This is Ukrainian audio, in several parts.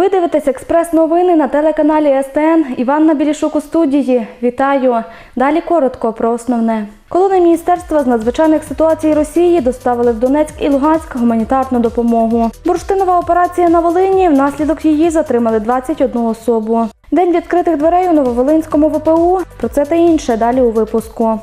Ви дивитесь експрес-новини на телеканалі СТН. Іванна Білішук у студії. Вітаю. Далі коротко про основне. Колони Міністерства з надзвичайних ситуацій Росії доставили в Донецьк і Луганськ гуманітарну допомогу. Бурштинова операція на Волині. Внаслідок її затримали 21 особу. День відкритих дверей у Нововолинському ВПУ. Про це та інше далі у випуску.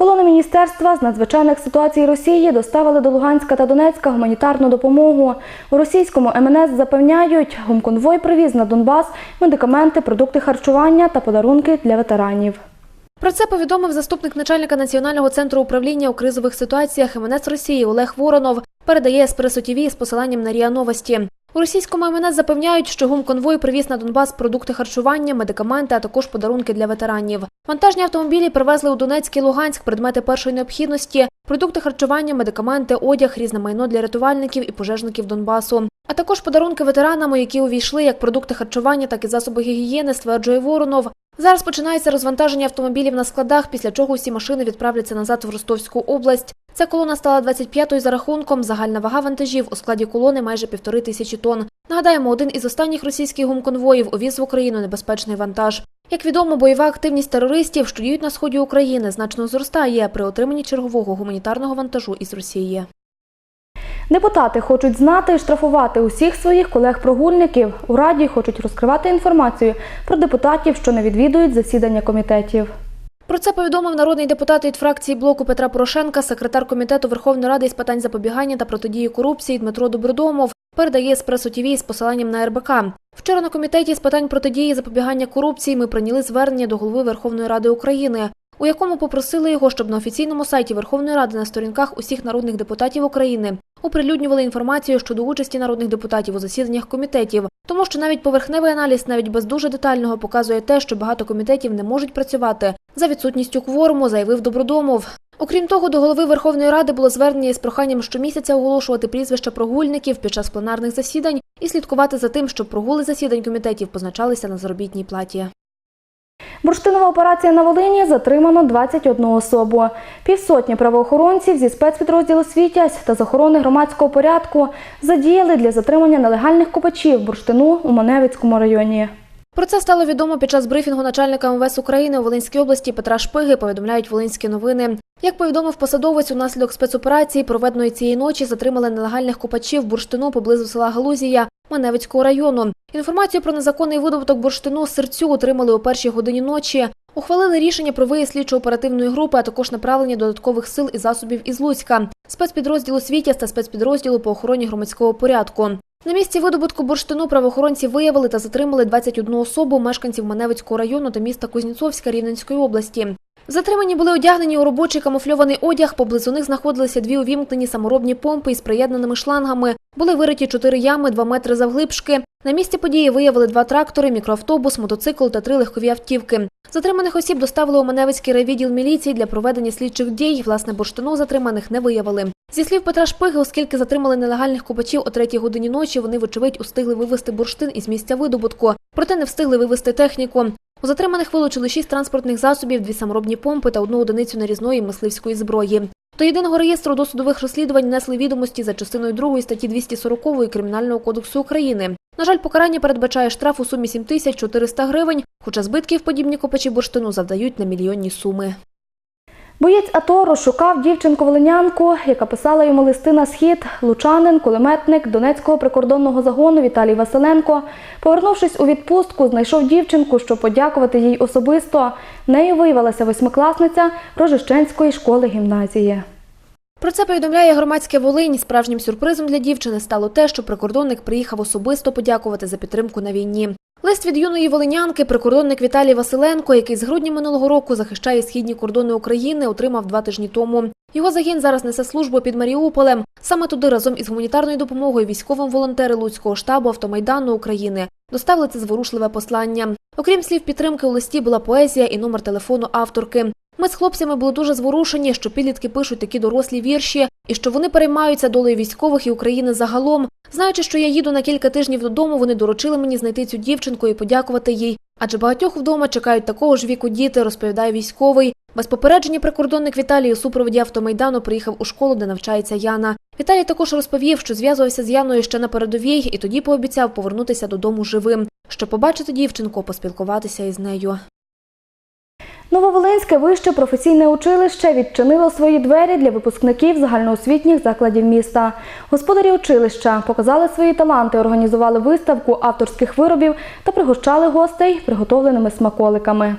Колони Міністерства з надзвичайних ситуацій Росії доставили до Луганська та Донецька гуманітарну допомогу. У російському МНС запевняють, гумконвой привіз на Донбас медикаменти, продукти харчування та подарунки для ветеранів. Про це повідомив заступник начальника Національного центру управління у кризових ситуаціях МНС Росії Олег Воронов. Передає Еспресо ТВ з посиланням на РІА Новості. У російському МНС запевняють, що гумконвой привіз на Донбас продукти харчування, медикаменти, а також подарунки для ветеранів. Вантажні автомобілі привезли у Донецьк і Луганськ предмети першої необхідності, продукти харчування, медикаменти, одяг, різне майно для рятувальників і пожежників Донбасу. А також подарунки ветеранам, які увійшли як продукти харчування, так і засоби гігієни, стверджує Воронов. Зараз починається розвантаження автомобілів на складах, після чого усі машини відправляться назад в Ростовську область. Ця колона стала 25-ю за рахунком. Загальна вага вантажів у складі колони майже півтори тисячі тонн. Нагадаємо, один із останніх російських гумконвоїв увіз в Україну небезпечний вантаж. Як відомо, бойова активність терористів, що діють на сході України, значно зростає при отриманні чергового гуманітарного вантажу із Росії. Депутати хочуть знати і штрафувати усіх своїх колег-прогульників. У Раді хочуть розкривати інформацію про депутатів, що не відвідують засідання комітетів. Про це повідомив народний депутат від фракції блоку Петра Порошенка, секретар комітету Верховної Ради з питань запобігання та протидії корупції Дмитро Добродомов. Передає Еспресо ТВ з посиланням на РБК. Вчора на комітеті з питань протидії запобігання корупції ми прийняли звернення до голови Верховної Ради України, у якому попросили його, щоб на офіційному сайті Верховної Ради на сторінках усіх народних депутатів України оприлюднювали інформацію щодо участі народних депутатів у засіданнях комітетів, тому що навіть поверхневий аналіз, навіть без дуже детального, показує те, що багато комітетів не можуть працювати за відсутністю кворуму, заявив Добродомов. Окрім того, до голови Верховної Ради було звернення із проханням щомісяця оголошувати прізвища прогульників під час пленарних засідань і слідкувати за тим, щоб прогули засідань комітетів позначалися на заробітній платі. Бурштинова операція на Волині затримано 21 особу. Півсотні правоохоронців зі спецпідрозділу Світязь та з охорони громадського порядку задіяли для затримання нелегальних копачів бурштину у Маневицькому районі. Про це стало відомо під час брифінгу начальника МВС України у Волинській області Петра Шпиги. Повідомляють волинські новини. Як повідомив посадовець, унаслідок спецоперації, проведеної цієї ночі, затримали нелегальних копачів бурштину поблизу села Галузія Маневицького району. Інформацію про незаконний видобуток бурштину серцю отримали о першій годині ночі. Ухвалили рішення про виїзд слідчо-оперативної групи, а також направлення додаткових сил і засобів із Луцька, спецпідрозділу Світязь та спецпідрозділу по охороні громадського порядку. На місці видобутку бурштину правоохоронці виявили та затримали 21 особу мешканців Маневицького району та міста Кузнєцовська Рівненської області. Затримані були одягнені у робочий камуфльований одяг. Поблизу них знаходилися дві увімкнені саморобні помпи із приєднаними шлангами. Були вириті чотири ями, два метри завглибшки. На місці події виявили два трактори, мікроавтобус, мотоцикл та три легкові автівки. Затриманих осіб доставили у Маневицький райвідділ міліції для проведення слідчих дій. Власне, бурштину затриманих не виявили. Зі слів Петра Шпиги, оскільки затримали нелегальних копачів о третій годині ночі, вони, вочевидь, устигли вивезти бурштин із місця видобутку, проте не встигли вивезти техніку. У затриманих вилучили шість транспортних засобів, дві саморобні помпи та одну одиницю нарізної мисливської зброї. До єдиного реєстру досудових розслідувань несли відомості за частиною 2 статті 240 Кримінального кодексу України. На жаль, покарання передбачає штраф у сумі 7400 гривень, хоча збитків подібні копачі бурштину завдають на мільйонні суми. Боєць АТО розшукав дівчинку-волинянку, яка писала йому листи на схід. Лучанин, кулеметник Донецького прикордонного загону Віталій Василенко, повернувшись у відпустку, знайшов дівчинку, щоб подякувати їй особисто. Нею виявилася восьмикласниця Рожищенської школи гімназії. Про це повідомляє громадське Волинь. Справжнім сюрпризом для дівчини стало те, що прикордонник приїхав особисто подякувати за підтримку на війні. Лист від юної волинянки, прикордонник Віталій Василенко, який з грудня минулого року захищає східні кордони України, отримав два тижні тому. Його загін зараз несе службу під Маріуполем. Саме туди разом із гуманітарною допомогою військовим волонтери Луцького штабу автомайдану України доставили це зворушливе послання. Окрім слів підтримки, у листі була поезія і номер телефону авторки. Ми з хлопцями були дуже зворушені, що підлітки пишуть такі дорослі вірші, і що вони переймаються долею військових і України загалом. Знаючи, що я їду на кілька тижнів додому, вони доручили мені знайти цю дівчинку і подякувати їй. Адже багатьох вдома чекають такого ж віку діти, розповідає військовий. Без попередження прикордонник Віталій у супроводі автомайдану приїхав у школу, де навчається Яна. Віталій також розповів, що зв'язувався з Яною ще на передовій і тоді пообіцяв повернутися додому живим, щоб побачити дівчинку, поспілкуватися із нею. Нововолинське вище професійне училище відчинило свої двері для випускників загальноосвітніх закладів міста. Господарі училища показали свої таланти, організували виставку авторських виробів та пригощали гостей приготовленими смаколиками.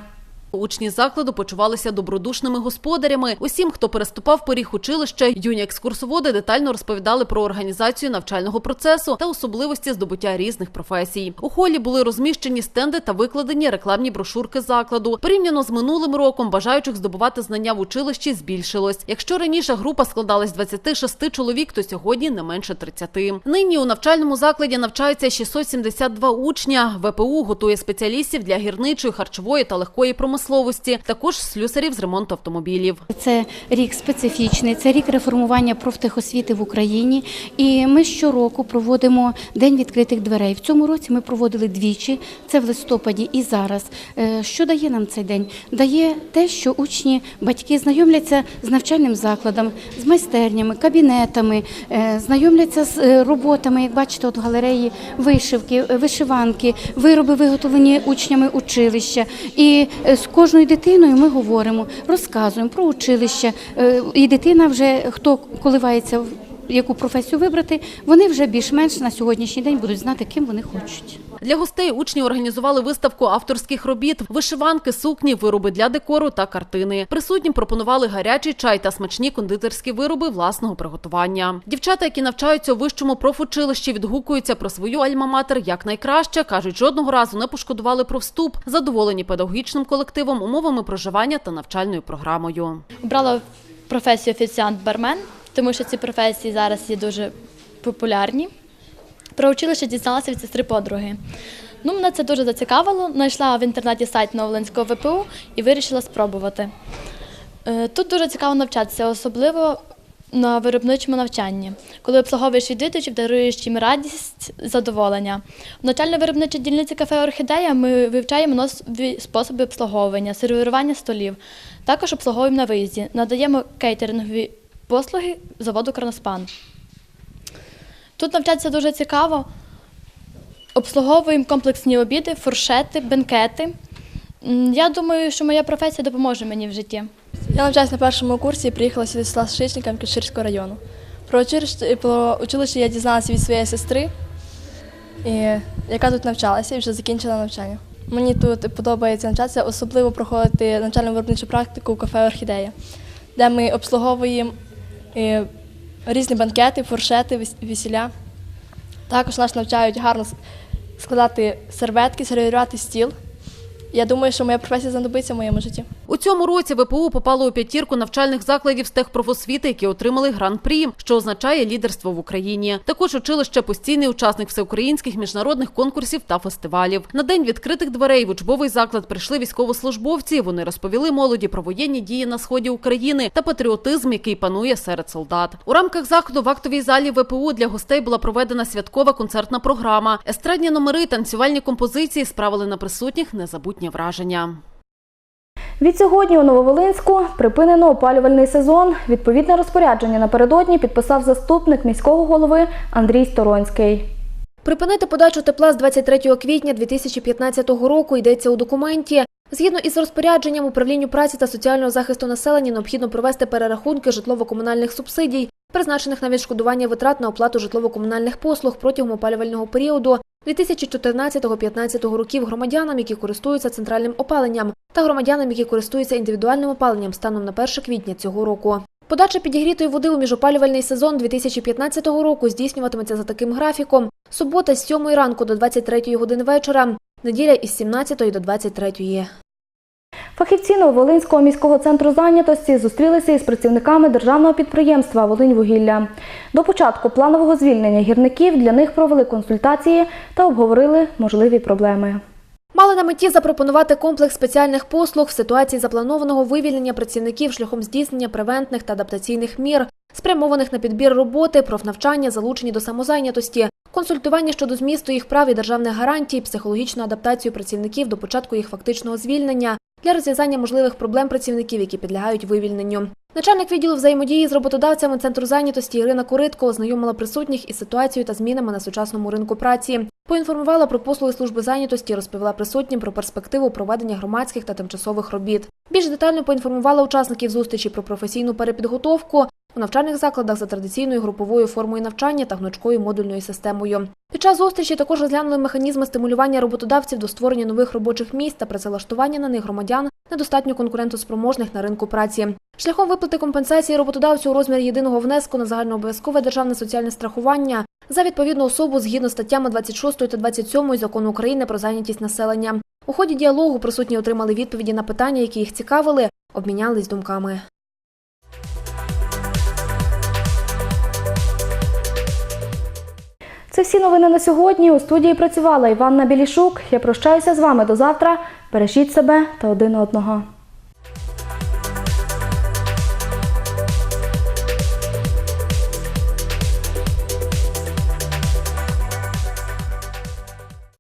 Учні закладу почувалися добродушними господарями. Усім, хто переступав поріг училища, юні екскурсоводи детально розповідали про організацію навчального процесу та особливості здобуття різних професій. У холі були розміщені стенди та викладені рекламні брошурки закладу. Порівняно з минулим роком бажаючих здобувати знання в училищі збільшилось. Якщо раніше група складалась з 26 чоловік, то сьогодні не менше 30. Нині у навчальному закладі навчаються 672 учня. ВПУ готує спеціалістів для гірничої, харчової та легкої промисловості, також слюсарів з ремонту автомобілів. Це рік специфічний, це рік реформування профтехосвіти в Україні. І ми щороку проводимо День відкритих дверей. В цьому році ми проводили двічі, це в листопаді і зараз. Е, Що дає нам цей день? Дає те, що учні, батьки знайомляться з навчальним закладом, з майстернями, кабінетами, е, знайомляться з е, роботами, як бачите, от в галереї вишивки, вишиванки, вироби виготовлені учнями училища. І кожною дитиною ми говоримо, розказуємо про училище. Е, І дитина вже хто коливається в яку професію вибрати, вони вже більш-менш на сьогоднішній день будуть знати, ким вони хочуть. Для гостей учні організували виставку авторських робіт, вишиванки, сукні, вироби для декору та картини. Присутнім пропонували гарячий чай та смачні кондитерські вироби власного приготування. Дівчата, які навчаються у вищому профучилищі, відгукуються про свою альма-матер як найкраще. кажуть, жодного разу не пошкодували про вступ, задоволені педагогічним колективом, умовами проживання та навчальною програмою. Обрала професію офіціант-бармен, тому що ці професії зараз є дуже популярні. Про училище дізналася від сестри подруги. Ну, мене це дуже зацікавило. Знайшла в інтернеті сайт Новолинського ВПУ і вирішила спробувати. Е, Тут дуже цікаво навчатися, особливо на виробничому навчанні, коли обслуговуєш відвідувачів, даруєш їм радість, задоволення. В начально-виробничій дільниці кафе Орхідея ми вивчаємо нові способи обслуговування, сервірування столів. Також обслуговуємо на виїзді, надаємо кейтерингові послуги заводу Кроноспан. Тут навчатися дуже цікаво. Обслуговуємо комплексні обіди, фуршети, бенкети. Я думаю, що моя професія допоможе мені в житті. Я навчаюся на першому курсі і приїхала сюди з села Киширського району. Про училище, я дізналася від своєї сестри, яка тут навчалася і вже закінчила навчання. Мені тут подобається навчатися, особливо проходити навчально виробничу практику у кафе Орхідея, де ми обслуговуємо різні банкети, фуршети, весіля. Також нас навчають гарно складати серветки, сервірувати стіл. Я думаю, що моя професія знадобиться в моєму житті. У цьому році ВПУ попало у п'ятірку навчальних закладів з техпрофосвіти, які отримали гран-прі, що означає лідерство в Україні. Також училище постійний учасник всеукраїнських міжнародних конкурсів та фестивалів. На день відкритих дверей в учбовий заклад прийшли військовослужбовці. Вони розповіли молоді про воєнні дії на сході України та патріотизм, який панує серед солдат. У рамках заходу в актовій залі ВПУ для гостей була проведена святкова концертна програма. Естрадні номери, танцювальні композиції справили на присутніх незабутнє враження. Відсьогодні у Нововолинську припинено опалювальний сезон. Відповідне розпорядження напередодні підписав заступник міського голови Андрій Сторонський. Припинити подачу тепла з 23 квітня 2015 року йдеться у документі. Згідно із розпорядженням управлінню праці та соціального захисту населення необхідно провести перерахунки житлово-комунальних субсидій, призначених на відшкодування витрат на оплату житлово-комунальних послуг протягом опалювального періоду 2014-2015 років громадянам, які користуються центральним опаленням, та громадянам, які користуються індивідуальним опаленням станом на 1 квітня цього року. Подача підігрітої води у міжопалювальний сезон 2015 року здійснюватиметься за таким графіком: субота з 7 ранку до 23 години вечора, неділя із 17 до 23. Фахівці Нововолинського міського центру зайнятості зустрілися із працівниками державного підприємства «Волиньвугілля». До початку планового звільнення гірників для них провели консультації та обговорили можливі проблеми. Мали на меті запропонувати комплекс спеціальних послуг в ситуації запланованого вивільнення працівників шляхом здійснення превентних та адаптаційних мір, спрямованих на підбір роботи, профнавчання, залучені до самозайнятості, консультування щодо змісту їх прав і державних гарантій, психологічну адаптацію працівників до початку їх фактичного звільнення, для розв'язання можливих проблем працівників, які підлягають вивільненню. Начальник відділу взаємодії з роботодавцями центру зайнятості Ірина Куритко ознайомила присутніх із ситуацією та змінами на сучасному ринку праці. Поінформувала про послуги служби зайнятості, розповіла присутнім про перспективу проведення громадських та тимчасових робіт. Більш детально поінформувала учасників зустрічі про професійну перепідготовку у навчальних закладах за традиційною груповою формою навчання та гнучкою модульною системою. Під час зустрічі також розглянули механізми стимулювання роботодавців до створення нових робочих місць та працевлаштування на них громадян недостатньо конкурентоспроможних на ринку праці. Шляхом виплати компенсації роботодавцю у розмірі єдиного внеску на загальнообов'язкове державне соціальне страхування за відповідну особу згідно з статтями 26 та 27 закону України про зайнятість населення. У ході діалогу присутні отримали відповіді на питання, які їх цікавили, обмінялись думками. Це всі новини на сьогодні. У студії працювала Іванна Білішук. Я прощаюся з вами до завтра. Бережіть себе та один одного.